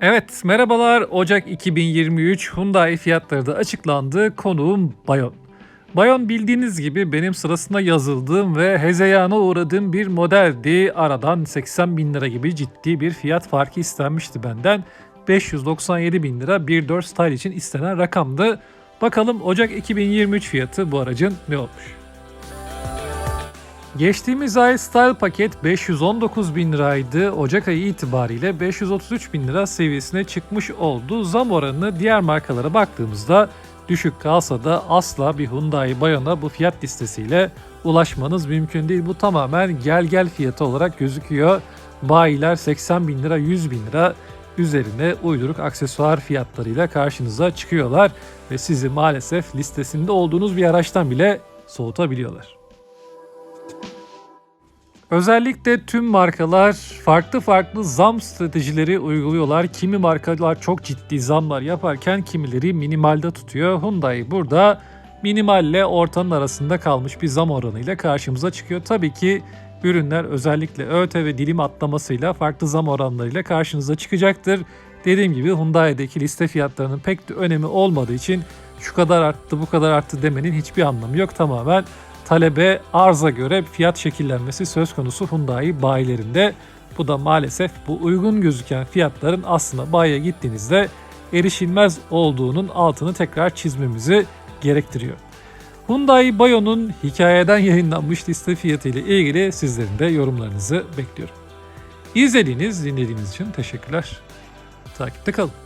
Evet, merhabalar. Ocak 2023 Hyundai fiyatları da açıklandı. Konuğum Bayon. Bayon bildiğiniz gibi benim sırasında yazıldığım ve hezeyana uğradığım bir modeldi. Aradan 80 bin lira gibi ciddi bir fiyat farkı istenmişti benden. 597 bin lira 1.4 Style için istenen rakamdı. Bakalım Ocak 2023 fiyatı bu aracın ne olmuş? Geçtiğimiz ay Style paket 519 bin liraydı. Ocak ayı itibariyle 533 bin lira seviyesine çıkmış oldu. Zam oranını diğer markalara baktığımızda düşük kalsa da asla bir Hyundai Bayon'a bu fiyat listesiyle ulaşmanız mümkün değil. Bu tamamen gel gel fiyatı olarak gözüküyor. Bayiler 80 bin lira 100 bin lira üzerine uyduruk aksesuar fiyatlarıyla karşınıza çıkıyorlar ve sizi maalesef listesinde olduğunuz bir araçtan bile soğutabiliyorlar. Özellikle tüm markalar farklı farklı zam stratejileri uyguluyorlar. Kimi markalar çok ciddi zamlar yaparken kimileri minimalde tutuyor. Hyundai burada minimalle ortanın arasında kalmış bir zam oranıyla karşımıza çıkıyor. Tabii ki ürünler özellikle ÖT ve dilim atlamasıyla farklı zam oranlarıyla karşınıza çıkacaktır. Dediğim gibi Hyundai'deki liste fiyatlarının pek de önemi olmadığı için şu kadar arttı bu kadar arttı demenin hiçbir anlamı yok. Tamamen talebe arza göre fiyat şekillenmesi söz konusu Hyundai bayilerinde. Bu da maalesef bu uygun gözüken fiyatların aslında bayiye gittiğinizde erişilmez olduğunun altını tekrar çizmemizi gerektiriyor. Hyundai Bayo'nun hikayeden yayınlanmış liste fiyatı ile ilgili sizlerin de yorumlarınızı bekliyorum. İzlediğiniz, dinlediğiniz için teşekkürler. Takipte kalın.